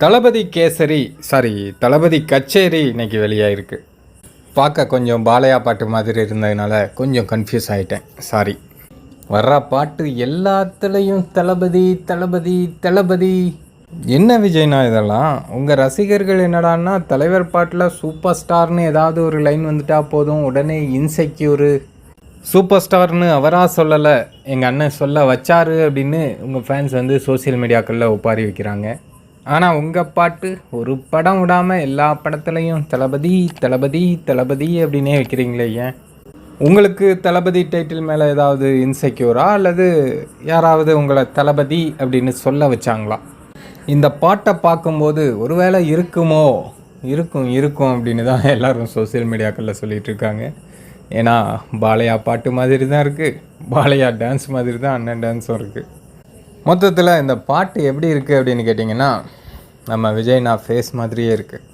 தளபதி kesari sorry தளபதி கச்சேரி இன்னைக்கு வெளியாகிருக்கு பார்க்க கொஞ்சம் பாலையா பாட்டு மாதிரி இருந்ததுனால கொஞ்சம் கன்ஃபியூஸ் ஆகிட்டேன் சாரி வர்ற பாட்டு எல்லாத்துலேயும் தளபதி தளபதி தளபதி. என்ன விஜய்னா இதெல்லாம்? உங்கள் ரசிகர்கள் என்னடான்னா தலைவர் பாட்டில் சூப்பர் ஸ்டார்னு ஏதாவது ஒரு லைன் வந்துட்டா போதும் உடனே இன்செக்யூரு சூப்பர் ஸ்டார்னு அவராக சொல்லலை எங்கள் அண்ணன் சொல்ல வச்சாரு அப்படின்னு உங்கள் ஃபேன்ஸ் வந்து சோஷியல் மீடியாக்களில் ஒப்பாரி வைக்கிறாங்க. ஆனால் உங்கள் பாட்டு ஒரு படம் விடாமல் எல்லா படத்துலையும் தளபதி தளபதி தளபதி அப்படின்னே வைக்கிறீங்களே ஏன்? உங்களுக்கு தளபதி டைட்டில் மேலே ஏதாவது இன்செக்யூரா அல்லது யாராவது உங்களை தளபதி அப்படின்னு சொல்ல வச்சாங்களா? இந்த பாட்டை பார்க்கும்போது ஒருவேளை இருக்குமோ? இருக்கும் இருக்கும் அப்படின்னு தான் எல்லோரும் சோஷியல் மீடியாக்களில் சொல்லிகிட்டு இருக்காங்க. ஏன்னா பாலையா பாட்டு மாதிரி தான் இருக்குது பாலையா டான்ஸ் மாதிரி தான் அண்ணன் டான்ஸும் இருக்குது மொத்தத்தில் இந்த பாட்டு எப்படி இருக்குது அப்படின்னு கேட்டிங்கன்னா நம்ம விஜய்னா ஃபேஸ் மாதிரியே இருக்குது